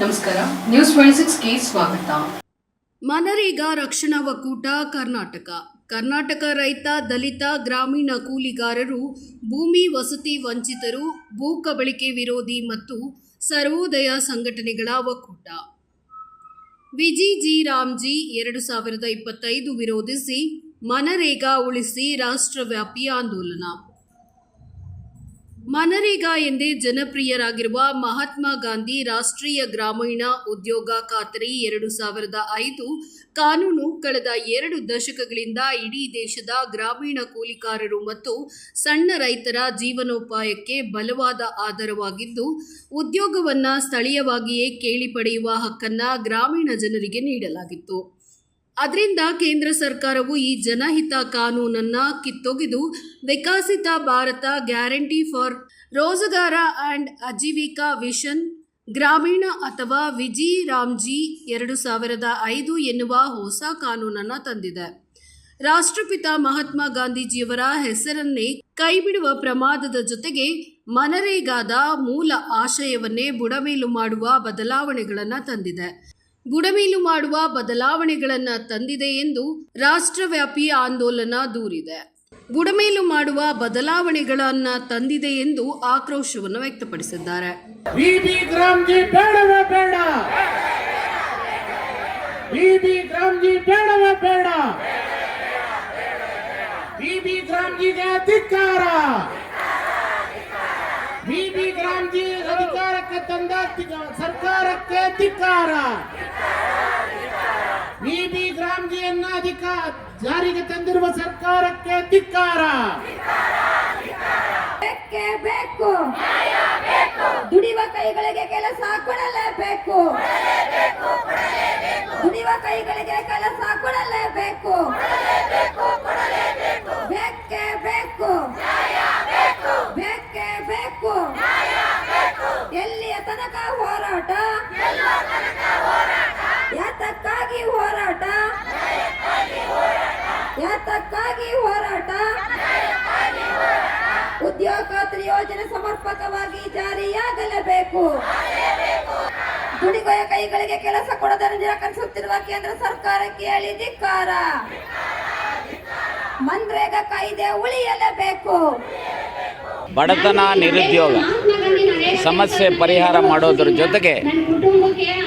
ನಮಸ್ಕಾರ. News twenty ಸಿಕ್ಸ್ಗೆ ಸ್ವಾಗತ. ಮನರೇಗಾ ರಕ್ಷಣಾ ಒಕ್ಕೂಟ, ಕರ್ನಾಟಕ. ಕರ್ನಾಟಕ ರೈತ, ದಲಿತ, ಗ್ರಾಮೀಣ ಕೂಲಿಗಾರರು, ಭೂಮಿ ವಸತಿ ವಂಚಿತರು, ಭೂ ಕಬಳಿಕೆ ವಿರೋಧಿ ಮತ್ತು ಸರ್ವೋದಯ ಸಂಘಟನೆಗಳ ಒಕ್ಕೂಟ. ವಿಜಿ ಜಿ ರಾಮ್ಜಿ ಎರಡು ಸಾವಿರದ ಇಪ್ಪತ್ತೈದು ವಿರೋಧಿಸಿ ಮನರೇಗಾ ಉಳಿಸಿ ರಾಷ್ಟ್ರವ್ಯಾಪಿ ಆಂದೋಲನ. ಮನರೇಗಾ ಎಂದೇ ಜನಪ್ರಿಯರಾಗಿರುವ ಮಹಾತ್ಮ ಗಾಂಧಿ ರಾಷ್ಟ್ರೀಯ ಗ್ರಾಮೀಣ ಉದ್ಯೋಗ ಖಾತರಿ ಎರಡು ಸಾವಿರದ ಐದು ಕಾನೂನು ಕಳೆದ ಎರಡು ದಶಕಗಳಿಂದ ಇಡೀ ದೇಶದ ಗ್ರಾಮೀಣ ಕೂಲಿಕಾರರು ಮತ್ತು ಸಣ್ಣ ರೈತರ ಜೀವನೋಪಾಯಕ್ಕೆ ಬಲವಾದ ಆಧಾರವಾಗಿದ್ದು, ಉದ್ಯೋಗವನ್ನು ಸ್ಥಳೀಯವಾಗಿಯೇ ಕೇಳಿ ಪಡೆಯುವ ಹಕ್ಕನ್ನು ಗ್ರಾಮೀಣ ಜನರಿಗೆ ನೀಡಲಾಗಿತ್ತು. ಅದರಿಂದ ಕೇಂದ್ರ ಸರ್ಕಾರವು ಈ ಜನಹಿತ ಕಾನೂನನ್ನ ಕಿತ್ತೊಗೆದು Viksit Bharat guarantee for ರೋಜಗಾರ and Ajeevika vision ಗ್ರಾಮೀಣ ಅಥವಾ ವಿಜಿ ರಾಮ್ಜಿ ಎರಡು ಸಾವಿರದ ಐದು ಎನ್ನುವ ಹೊಸ ಕಾನೂನನ್ನು ತಂದಿದೆ. ರಾಷ್ಟ್ರಪಿತ ಮಹಾತ್ಮ ಗಾಂಧೀಜಿಯವರ ಹೆಸರನ್ನೇ ಕೈಬಿಡುವ ಪ್ರಮಾದದ ಜೊತೆಗೆ ಮನರೇಗಾದ ಮೂಲ ಆಶಯವನ್ನೇ ಬುಡಮೇಲು ಮಾಡುವ ಬದಲಾವಣೆಗಳನ್ನು ತಂದಿದೆ. ಬುಡಮೇಲು ಮಾಡುವ ಬದಲಾವಣೆಗಳನ್ನು ತಂದಿದೆ ಎಂದು ರಾಷ್ಟ್ರವ್ಯಾಪಿ ಆಂದೋಲನ ದೂರಿದೆ. ಗುಡಮೇಲು ಮಾಡುವ ಬದಲಾವಣೆಗಳನ್ನು ತಂದಿದೆ ಎಂದು ಆಕ್ರೋಶವನ್ನು ವ್ಯಕ್ತಪಡಿಸಿದ್ದಾರೆ. ಧಿಕ್ಕಾರ ತಂದ ಸರ್ಕಾರಕ್ಕೆ ಧಿಕ್ಕಾರ. ಬಿಬಿ ಗ್ರಾಮ್ಜಿಯನ್ನ ಅಧಿಕಾರ ಜಾರಿಗೆ ತಂದಿರುವ ಸರ್ಕಾರಕ್ಕೆ ಧಿಕ್ಕಾರ. ಬೇಕು. ದುಡಿಯುವ ಕೈಗಳಿಗೆ ಕೆಲಸ ಕೊಡಲೇಬೇಕು. ದುಡಿಯುವ ಕೈಗಳಿಗೆ ಕೆಲಸ ಕೊಡಲೇಬೇಕು ಬೇಕೇ ಬೇಕು ಬೇಕೇ ಬೇಕು ಎಲ್ಲಿಯ ತನಕ ಹೋರಾಟ? ಯಾತಕ್ಕಾಗಿ ಹೋರಾಟ? ಯಾತಕ್ಕಾಗಿ ಹೋರಾಟ? ಉದ್ಯೋಗ ಯೋಜನೆ ಸಮರ್ಪಕವಾಗಿ ಜಾರಿಯಾಗಲೇಬೇಕು. ದುಡಿಗೊಯ ಕೈಗಳಿಗೆ ಕೆಲಸ ಕೊಡದನ್ನು ನಿರಾಕರಿಸುತ್ತಿರುವ ಕೇಂದ್ರ ಸರ್ಕಾರಕ್ಕೆ ಹೇಳಿ ಧಿಕ್ಕಾರ. ಮನ್ರೇಗಾ ಕಾಯ್ದೆ ಉಳಿಯಲೇಬೇಕು. ಬಡತನ ನಿರುದ್ಯೋಗ. ಸಮಸ್ಯೆ ಪರಿಹಾರ ಮಾಡೋದ್ರ ಜೊತೆಗೆ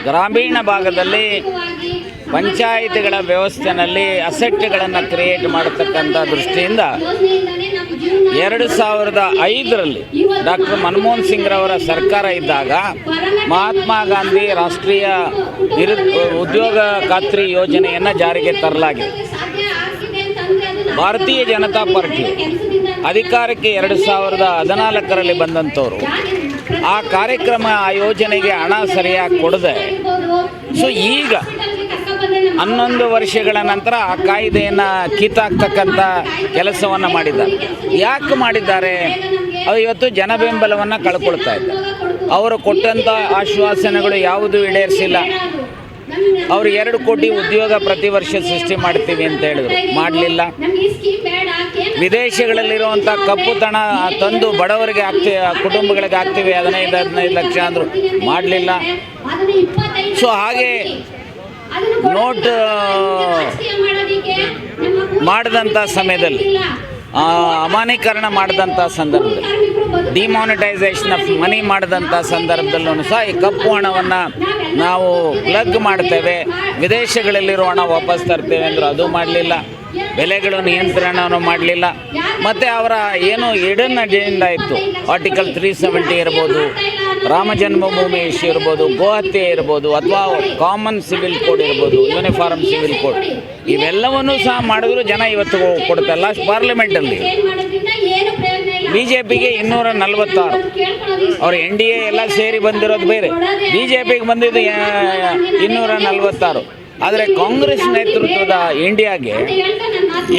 ಗ್ರಾಮೀಣ ಭಾಗದಲ್ಲಿ ಪಂಚಾಯಿತಿಗಳ ವ್ಯವಸ್ಥೆಯಲ್ಲಿ ಅಸೆಟ್ಗಳನ್ನು ಕ್ರಿಯೇಟ್ ಮಾಡತಕ್ಕಂಥ ದೃಷ್ಟಿಯಿಂದ ಎರಡು ಸಾವಿರದ ಐದರಲ್ಲಿ ಡಾಕ್ಟರ್ ಮನಮೋಹನ್ ಸಿಂಗ್ರವರ ಸರ್ಕಾರ ಇದ್ದಾಗ ಮಹಾತ್ಮ ಗಾಂಧಿ ರಾಷ್ಟ್ರೀಯ ನಿರು ಉದ್ಯೋಗ ಖಾತ್ರಿ ಯೋಜನೆಯನ್ನು ಜಾರಿಗೆ ತರಲಾಗಿದೆ. ಭಾರತೀಯ ಜನತಾ ಪಾರ್ಟಿ ಅಧಿಕಾರಕ್ಕೆ ಎರಡು ಸಾವಿರದ ಹದಿನಾಲ್ಕರಲ್ಲಿ ಬಂದಂಥವ್ರು ಆ ಕಾರ್ಯಕ್ರಮ, ಆ ಯೋಜನೆಗೆ ಹಣ ಸರಿಯಾಗಿ ಕೊಡದೆ. ಸೊ ಈಗ ಹನ್ನೊಂದು ವರ್ಷಗಳ ನಂತರ ಆ ಕಾಯ್ದೆಯನ್ನು ಕಿತ್ತಾಕ್ತಕ್ಕಂಥ ಕೆಲಸವನ್ನು ಮಾಡಿದ್ದಾರೆ. ಯಾಕೆ ಮಾಡಿದ್ದಾರೆ? ಅದು ಇವತ್ತು ಜನ ಬೆಂಬಲವನ್ನು ಕಳ್ಕೊಳ್ತಾ ಇದ್ದಾರೆ ಅವರು ಕೊಟ್ಟಂಥ ಆಶ್ವಾಸನೆಗಳು ಯಾವುದೂ ಈಡೇರಿಸಿಲ್ಲ. ಅವರು ಎರಡು ಕೋಟಿ ಉದ್ಯೋಗ ಪ್ರತಿ ವರ್ಷ ಸೃಷ್ಟಿ ಮಾಡ್ತೀವಿ ಅಂತ ಹೇಳಿದ್ರು. ಮಾಡಲಿಲ್ಲ. ವಿದೇಶಗಳಲ್ಲಿರುವಂಥ ಕಪ್ಪು ತಣ ತಂದು ಬಡವರಿಗೆ ಹಾಕ್ತಿ ಕುಟುಂಬಗಳಿಗೆ ಆಗ್ತೀವಿ, ಹದಿನೈದು ಹದಿನೈದು ಲಕ್ಷ ಅಂದರು. ಮಾಡಲಿಲ್ಲ. ಸೊ ಹಾಗೆ ನೋಟ್ ಮಾಡಿದಂಥ ಸಮಯದಲ್ಲಿ ಅಮಾನೀಕರಣ ಮಾಡಿದಂಥ ಸಂದರ್ಭದಲ್ಲಿ. ಡಿಮಾನಿಟೈಸೇಷನ್ ಆಫ್ ಮನಿ ಮಾಡಿದಂಥ ಸಂದರ್ಭದಲ್ಲೂ ಸಹ ಈ ಕಪ್ಪು ಹಣವನ್ನು ನಾವು ಪ್ಲಗ್ ಮಾಡ್ತೇವೆ. ವಿದೇಶಗಳಲ್ಲಿರೋ ಹಣ ವಾಪಸ್ ತರ್ತೇವೆ ಅಂದರು ಅದು ಮಾಡಲಿಲ್ಲ. ಬೆಲೆಗಳು ನಿಯಂತ್ರಣವನ್ನು ಮಾಡಲಿಲ್ಲ. ಮತ್ತು ಅವರ ಏನು ಇಡನ್ ಅಜೆಂಡ ಇತ್ತು. ಆರ್ಟಿಕಲ್ ತ್ರೀ ಸೆವೆಂಟಿ ಇರ್ಬೋದು, ರಾಮ ಜನ್ಮಭೂಮಿ ಇಶ್ಯೂ ಇರ್ಬೋದು, ಗೋಹತ್ಯೆ ಇರ್ಬೋದು, ಅಥವಾ ಕಾಮನ್ ಸಿವಿಲ್ ಕೋಡ್ ಇರ್ಬೋದು ಯೂನಿಫಾರ್ಮ್ ಸಿವಿಲ್ ಕೋಡ್ ಇವೆಲ್ಲವನ್ನೂ ಸಹ ಮಾಡಿದ್ರು ಜನ ಇವತ್ತು ಕೊಡ್ತಾರೆ. ಲಾಸ್ಟ್ ಪಾರ್ಲಿಮೆಂಟಲ್ಲಿ ಬಿ ಜೆ ಪಿಗೆ ಇನ್ನೂರ ನಲವತ್ತಾರು. ಅವ್ರು ಎನ್ ಡಿ ಎ ಎಲ್ಲ ಸೇರಿ ಬಂದಿರೋದು ಬೇರೆ. ಬಿ ಜೆ ಪಿಗೆ ಬಂದಿದ್ದು ಇನ್ನೂರ ನಲವತ್ತಾರು. ಆದರೆ ಕಾಂಗ್ರೆಸ್ ನೇತೃತ್ವದ ಇಂಡಿಯಾಗೆ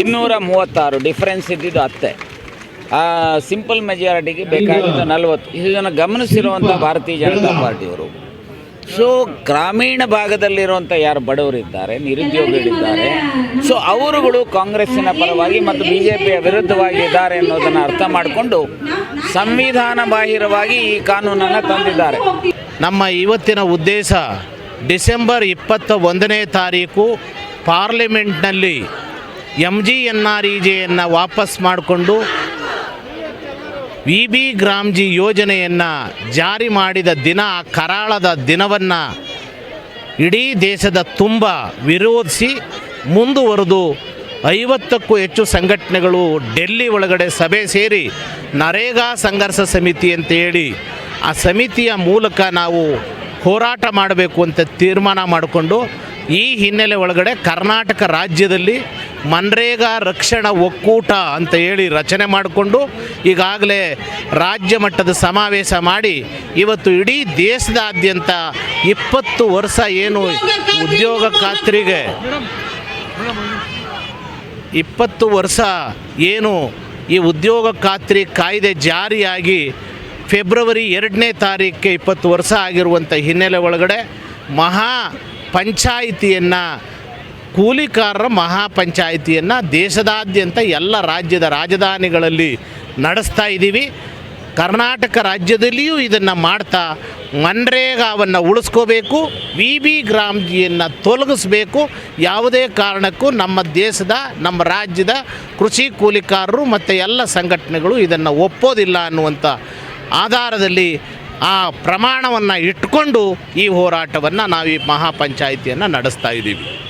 ಇನ್ನೂರ ಮೂವತ್ತಾರು ಡಿಫ್ರೆನ್ಸ್ ಇದ್ದಿದ್ದು ಅತ್ತೆ. ಸಿಂಪಲ್ ಮೆಜಾರಿಟಿಗೆ ಬೇಕಾಗಿದ್ದು ನಲವತ್ತು. ಇದನ್ನು ಗಮನಿಸಿರುವಂಥ ಭಾರತೀಯ ಜನತಾ ಪಾರ್ಟಿಯವರು. ಸೊ ಗ್ರಾಮೀಣ ಭಾಗದಲ್ಲಿರುವಂಥ ಯಾರು ಬಡವರಿದ್ದಾರೆ, ನಿರುದ್ಯೋಗಿಗಳಿದ್ದಾರೆ, ಸೊ ಅವರುಗಳು ಕಾಂಗ್ರೆಸ್ಸಿನ ಪರವಾಗಿ ಮತ್ತು ಬಿ ಜೆ ಪಿಯ ವಿರುದ್ಧವಾಗಿ ಇದ್ದಾರೆ ಅನ್ನೋದನ್ನು ಅರ್ಥ ಮಾಡಿಕೊಂಡು ಸಂವಿಧಾನ ಬಾಹಿರವಾಗಿ ಈ ಕಾನೂನನ್ನು ತಂದಿದ್ದಾರೆ. ನಮ್ಮ ಇವತ್ತಿನ ಉದ್ದೇಶ ಡಿಸೆಂಬರ್ ಇಪ್ಪತ್ತ ಒಂದನೇ ತಾರೀಕು ಪಾರ್ಲಿಮೆಂಟ್ನಲ್ಲಿ M G N R E ಜೆಯನ್ನು ವಾಪಸ್ ಮಾಡಿಕೊಂಡು ವಿ ಬಿ ಗ್ರಾಮ್ಜಿ ಯೋಜನೆಯನ್ನು ಜಾರಿ ಮಾಡಿದ ದಿನ, ಕರಾಳದ ದಿನವನ್ನು ಇಡೀ ದೇಶದ ತುಂಬ ವಿರೋಧಿಸಿ ಮುಂದುವರೆದು ಐವತ್ತಕ್ಕೂ ಹೆಚ್ಚು ಸಂಘಟನೆಗಳು ಡೆಲ್ಲಿ ಒಳಗಡೆ ಸಭೆ ಸೇರಿ ನರೇಗಾ ಸಂಘರ್ಷ ಸಮಿತಿ ಅಂತ ಹೇಳಿ ಆ ಸಮಿತಿಯ ಮೂಲಕ ನಾವು ಹೋರಾಟ ಮಾಡಬೇಕು ಅಂತ ತೀರ್ಮಾನ ಮಾಡಿಕೊಂಡು ಈ ಹಿನ್ನೆಲೆ ಒಳಗಡೆ ಕರ್ನಾಟಕ ರಾಜ್ಯದಲ್ಲಿ ಮನ್ರೇಗಾ ರಕ್ಷಣಾ ಒಕ್ಕೂಟ ಅಂತ ಹೇಳಿ ರಚನೆ ಮಾಡಿಕೊಂಡು ಈಗಾಗಲೇ ರಾಜ್ಯ ಮಟ್ಟದ ಸಮಾವೇಶ ಮಾಡಿ ಇವತ್ತು ಇಡೀ ದೇಶದಾದ್ಯಂತ ಇಪ್ಪತ್ತು ವರ್ಷ ಏನು ಉದ್ಯೋಗ ಖಾತ್ರಿಗೆ ಇಪ್ಪತ್ತು ವರ್ಷ ಏನು ಈ ಉದ್ಯೋಗ ಖಾತ್ರಿ ಕಾಯ್ದೆ ಜಾರಿಯಾಗಿ ಫೆಬ್ರವರಿ ಎರಡನೇ ತಾರೀಕಿಗೆ ಇಪ್ಪತ್ತು ವರ್ಷ ಆಗಿರುವಂಥ ಹಿನ್ನೆಲೆ ಒಳಗಡೆ ಮಹಾ ಪಂಚಾಯಿತಿಯನ್ನು ಕೂಲಿಕಾರರ ಮಹಾ ಪಂಚಾಯಿತಿಯನ್ನು ದೇಶದಾದ್ಯಂತ ಎಲ್ಲ ರಾಜ್ಯದ ರಾಜಧಾನಿಗಳಲ್ಲಿ ನಡೆಸ್ತಾ ಇದ್ದೀವಿ ಕರ್ನಾಟಕ ರಾಜ್ಯದಲ್ಲಿಯೂ ಇದನ್ನು ಮಾಡ್ತಾ ಮನ್ರೇಗಾವನ್ನು ಉಳಿಸ್ಕೋಬೇಕು ವಿ ಬಿ ಗ್ರಾಮ್ಜಿಯನ್ನು ತೊಲಗಿಸ್ಬೇಕು. ಯಾವುದೇ ಕಾರಣಕ್ಕೂ ನಮ್ಮ ದೇಶದ, ನಮ್ಮ ರಾಜ್ಯದ ಕೃಷಿ ಕೂಲಿಕಾರರು ಮತ್ತು ಎಲ್ಲ ಸಂಘಟನೆಗಳು ಇದನ್ನು ಒಪ್ಪೋದಿಲ್ಲ ಅನ್ನುವಂಥ ಆಧಾರದಲ್ಲಿ ಆ ಪ್ರಮಾಣವನ್ನು ಇಟ್ಕೊಂಡು ಈ ಹೋರಾಟವನ್ನು ನಾವು ಈ ಮಹಾಪಂಚಾಯಿತಿಯನ್ನು ನಡೆಸ್ತಾ ಇದ್ದೀವಿ